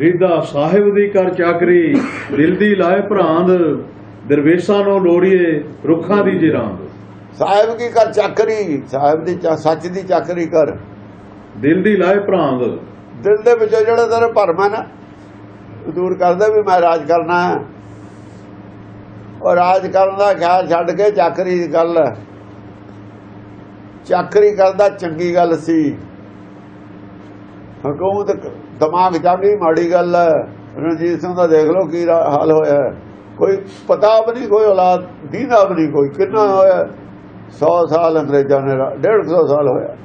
ਰਿਦਾ ਸਾਹਿਬ ਦੀ ਕਰ ਚਾਕਰੀ ਦਿਲ ਦੀ ਲਾਏ ਭਰਾਂਦ ਦਰਵੇਸ਼ਾਂ ਨੂੰ ਲੋੜੀਏ ਰੁੱਖਾਂ ਦੀ ਜਿਰਾਂਦ। ਸਾਹਿਬ ਕੀ ਕਰ ਚਾਕਰੀ? ਸਾਹਿਬ ਦੀ ਸੱਚ ਦੀ ਚਾਕਰੀ ਕਰ। ਦਿਲ ਦੀ ਲਾਏ ਭਰਾਂਦ। ਦਿਲ ਦੇ ਵਿੱਚੋਂ ਜਿਹੜਾ ਤੇਰੇ ਭਰਮ ਹੈ ਨਾ ਦੂਰ ਕਰਦਾ ਵੀ ਮੈਂ ਰਾਜ ਕਰਨਾ ਹੈ। ਉਹ ਰਾਜ ਕਰਨ ਦਾ ਖਿਆਲ ਛੱਡ ਕੇ ਚਾਕਰੀ ਦੀ ਗੱਲ। ਚਾਕਰੀ ਕਰਦਾ ਚੰਗੀ ਗੱਲ ਸੀ। ਹਕੂਮਤ ਦਿਮਾਗ ਚਾਹੀ ਮਾੜੀ ਗੱਲ ਹੈ। ਰਣਜੀਤ ਸਿੰਘ ਦਾ ਦੇਖ ਲਓ ਕੀ ਹਾਲ ਹੋਇਆ ਕੋਈ ਪਤਾ ਵੀ ਨਹੀਂ, ਕੋਈ ਔਲਾਦ, ਦੀਦਾ ਵੀ ਨਹੀਂ ਕੋਈ, ਕਿੰਨਾ ਹੋਇਆ 100 ਸਾਲ ਅੰਗਰੇਜ਼ਾਂ ਨੇ ਰਾ- ਡੇਢ ਕੁ ਸੌ ਸਾਲ ਹੋਇਆ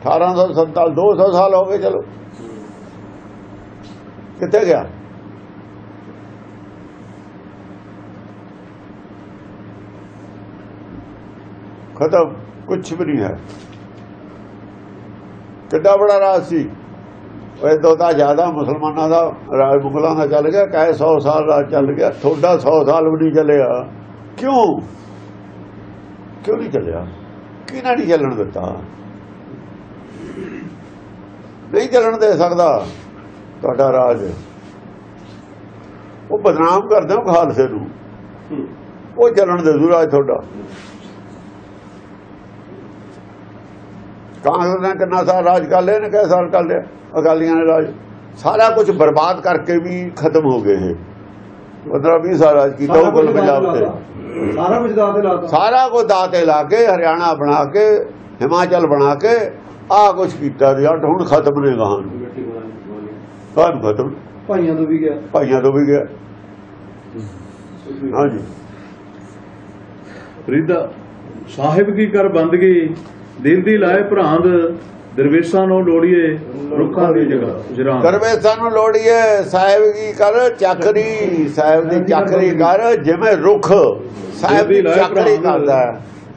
1847 200 ਸਾਲ ਹੋ ਗਏ, ਚਲੋ। ਕਿੱਥੇ ਗਿਆ? ਖਤਮ ਕੁਝ ਵੀ ਨਹੀਂ ਹੈ। ਕਿੱਡਾ ਬੜਾ ਰਾਜ ਸੀ। ਉਹ ਤੋਂ ਤਾਂ ਜ਼ਿਆਦਾ ਮੁਸਲਮਾਨਾਂ ਦਾ ਰਾਜ ਮੁਗਲਾਂ ਦਾ ਚੱਲ ਗਿਆ ਕਹੇ 100 ਸਾਲ ਰਾਜ ਚੱਲ ਗਿਆ, ਤੁਹਾਡਾ 100 ਸਾਲ ਵੀ ਨਹੀਂ ਚੱਲਿਆ। ਕਿਉਂ? ਕਿਉਂ ਨਹੀਂ ਚੱਲਿਆ? ਕਿਹਨਾਂ ਨਹੀਂ ਚੱਲਣ ਦਿੱਤਾ? ਨਹੀਂ ਚੱਲਣ ਦੇ ਸਕਦਾ ਤੁਹਾਡਾ ਰਾਜ। ਉਹ ਬਦਨਾਮ ਕਰਦੇ ਹੋ ਖਾਲਸੇ ਨੂੰ। ਉਹ ਚੱਲਣ ਦੇ ਦੂ ਰਾਜ ਤੁਹਾਡਾ। ਕਾਂਗਰਸ ਨੇ ਕਿੰਨਾ ਸਾਲ ਰਾਜ ਕਰ ਲਿਆ ਨੇ ਕਿਹ ਸਾਲ ਕਰ ਲਿਆ? ਅਕਾਲੀਆਂ ਨੇ ਰਾਜ। ਸਾਰਾ ਕੁਝ ਬਰਬਾਦ ਕਰਕੇ ਵੀ ਖਤਮ ਹੋ ਗਏ ਇਹ। 15 20 ਸਾਲ ਰਾਜ ਕੀਤਾ ਉਹ ਕੁੱਲ ਪੰਜਾਬ ਤੇ। ਸਾਰਾ ਕੁਝ ਦਾਤੇ। ਲਾਤਾ ਸਾਰਾ ਕੁਝ ਦਾਤੇ ਲਾ ਕੇ ਹਰਿਆਣਾ ਬਣਾ ਕੇ ਹਿਮਾਚਲ ਬਣਾ ਕੇ ਆਹ ਕੁਝ ਕੀਤਾ ਤੇ ਅੱਠ ਹੁਣ ਖਤਮ ਨੇ ਗਾਹਾਂ ਕਾਹਨ ਖਤਮ। ਭਾਈਆਂ ਤੋਂ ਵੀ ਗਿਆ। ਭਾਈਆਂ ਤੋਂ ਵੀ ਗਿਆ। ਹਾਂਜੀ। ਰਿਦਾ ਸਾਹਿਬ ਕੀ ਕਰ ਬੰਦਗੀ ਦਿਲ ਦੀ ਲਾਏ ਭਰਾਂਦ ਦਰਵੇਸ਼ਾਂ ਨੂੰ ਲੋੜੀਏ ਰੁੱਖਾਂ ਦੀ ਜਗ੍ਹਾ ਜਿਰਾਂਦ ਕਰਵੇ ਸਾਨੂੰ ਲੋੜੀਏ ਸਾਹਿਬ ਕੀ ਕਰ ਚੱਕਰੀ ਸਾਹਿਬ ਦੀ ਚੱਕਰੀ ਕਰ ਜਿਵੇਂ ਰੁੱਖ ਸਾਹਿਬ ਦੀ ਚੱਕਰੀ ਕਰਦਾ।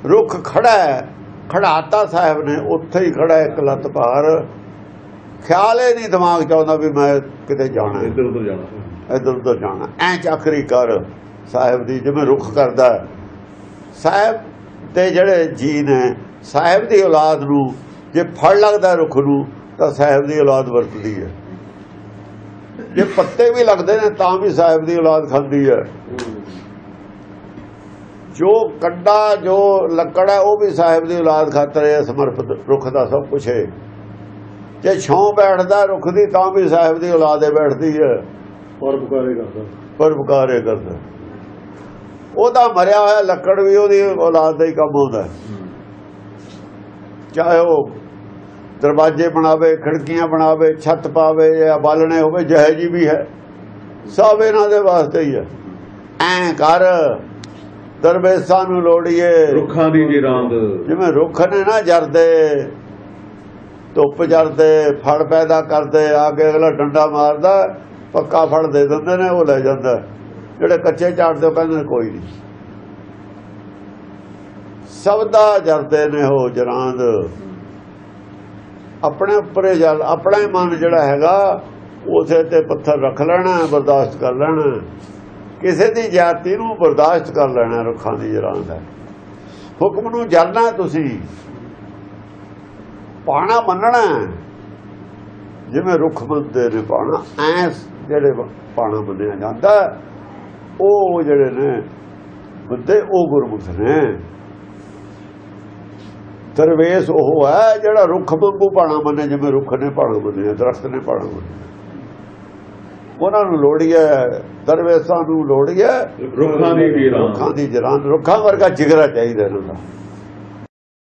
ਰੁੱਖ ਖੜਾ ਹੈ ਖੜਾਤਾ ਸਾਹਿਬ ਨੇ ਉੱਥੇ ਹੀ ਖੜਾ ਇੱਕ ਲੱਤ ਭਾਰ ਖਿਆਲ ਹੀ ਨਹੀਂ ਦਿਮਾਗ ਚ ਆਉਂਦਾ ਵੀ ਮੈਂ ਕਿਤੇ ਜਾਣਾ ਇੱਧਰ ਉੱਧਰ ਜਾਣਾ। ਇਧਰ ਉਧਰ ਜਾਣਾ। ਐ ਚੱਕਰੀ ਕਰ ਸਾਹਿਬ ਦੀ ਜਿਵੇਂ ਰੁੱਖ ਕਰਦਾ। ਸਾਹਿਬ ਦੇ ਜਿਹੜੇ ਜੀ ਨੇ ਸਾਹਿਬ ਦੀ ਔਲਾਦ ਨੂੰ ਜੇ ਫੜ ਲੱਗਦਾ ਰੁੱਖ ਨੂੰ ਤਾਂ ਸਾਹਿਬ ਦੀ ਔਲਾਦ ਵਰਤਦੀ ਹੈ। ਜੇ ਪੱਤੇ ਵੀ ਲੱਗਦੇ ਨੇ ਤਾਂ ਵੀ ਸਾਹਿਬ ਦੀ ਔਲਾਦ ਖਾਂਦੀ ਹੈ। ਜੋ ਕੰਡਾ ਜੋ ਲੱਕੜ ਹੈ ਉਹ ਵੀ ਸਾਹਿਬ ਦੀ ਔਲਾਦ ਖਾਤਰ ਹੈ ਸਮਰਪਿਤ ਰੁੱਖ ਦਾ ਸਭ ਕੁਝ ਹੈ। ਜੇ ਛਾਂ ਬੈਠਦਾ ਰੁੱਖ ਦੀ ਤਾਂ ਵੀ ਸਾਹਿਬ ਦੀ ਔਲਾਦ ਹੈ ਬੈਠਦੀ ਹੈ। ਪਰ ਪੁਕਾਰੇ ਕਰਦਾ। ਪਰਪਕਾਰ ਕਰਦਾ। ਉਹਦਾ ਮਰਿਆ ਹੋਇਆ ਲੱਕੜ ਵੀ ਉਹਦੀ ਔਲਾਦ ਦਾ ਹੀ ਕੰਮ ਹੁੰਦਾ ਹੈ। ਚਾਹੇ ਉਹ ਦਰਵਾਜ਼ੇ ਬਣਾਵੇ ਖਿੜਕੀਆਂ ਬਣਾਵੇ ਛੱਤ ਪਾਵੇ ਜਾਂ ਬਾਲਣੇ ਹੋਵੇ ਜਿਹੇ ਜੀ ਵੀ ਹੈ ਸਭ ਇਹਨਾਂ ਦੇ ਵਾਸਤੇ ਹੀ ਹੈ। ਐਂ ਕਰ ਦਰਵੇਸ਼ਾਂ ਨੂੰ ਲੋੜੀਏ। ਰੁੱਖਾਂ ਦੀ ਜਿਰਾਂਦ ਜਿਵੇਂ ਰੁੱਖ ਨੇ ਨਾ ਜਰਦੇ ਧੁੱਪ ਜਰਦੇ ਫਲ ਪੈਦਾ ਕਰਦੇ ਆ ਕੇ ਅਗਲਾ ਡੰਡਾ ਮਾਰਦਾ ਪੱਕਾ ਫਲ ਦੇ ਦਿੰਦੇ ਨੇ ਉਹ ਲੈ ਜਾਂਦਾ। ਜਿਹੜੇ ਕੱਚੇ ਝਾੜਦੇ ਉਹ ਕਹਿੰਦੇ ਕੋਈ ਨਹੀਂ। ਸਭ ਦਾ ਜਰਦੇ ਨੇ ਉਹ ਜਰਾਂਦ। ਆਪਣੇ ਉੱਪਰੇ ਜਲ, ਆਪਣਾ ਹੀ ਮਨ ਜਿਹੜਾ ਹੈਗਾ, ਉਸੇ ਤੇ ਪੱਥਰ ਰੱਖ ਲੈਣਾ, ਬਰਦਾਸ਼ਤ ਕਰ ਲੈਣਾ। ਕਿਸੇ ਦੀ ਜਾਤੀ ਨੂੰ ਬਰਦਾਸ਼ਤ ਕਰ ਲੈਣਾ, ਰੁੱਖਾਂ ਦੀ ਜਰਾਂਦ ਹੈ। ਹੁਕਮ ਨੂੰ ਜਰਨਾ ਤੁਸੀਂ। ਪਾਣਾ ਮੰਨਣਾ ਹੈ। ਜਿਵੇਂ ਰੁੱਖ ਮੰਨਦੇ ਨੇ ਪਾਣਾ ਐਸ ਜਿਹੜੇ ਪਾਣਾ ਮੰਨਿਆ ਜਾਂਦਾ, ਉਹ ਜਿਹੜੇ ਨੇ ਬੰਦੇ, ਉਹ ਗੁਰਮੁਖ ਨੇ। ਦਰਵੇਸ਼ ਉਹ ਹੈ ਜਿਹੜਾ ਰੁੱਖ ਵਾਂਗੂ ਪਾਣਾ ਮੰਨੇ ਜਿਵੇਂ ਰੁੱਖ ਨੇ ਪਾਣਾ ਮੰਨਿਆ ਦਰਖਤ ਨੇ ਪਾਣਾ ਮੰਨਿਆ ਉਹਨਾਂ ਨੂੰ ਲੋੜੀਏ ਦਰਵੇਸ਼ਾਂ ਨੂੰ ਲੋੜੀਏ ਰੁੱਖਾਂ ਦੀ ਜਿਰਾਂਦ ਰੁੱਖਾਂ ਦੀ ਜਰਾਂ ਰੁੱਖਾਂ ਵਰਗਾ ਜਿਗਰਾ ਚਾਹੀਦਾ ਇਹਨਾਂ ਦਾ।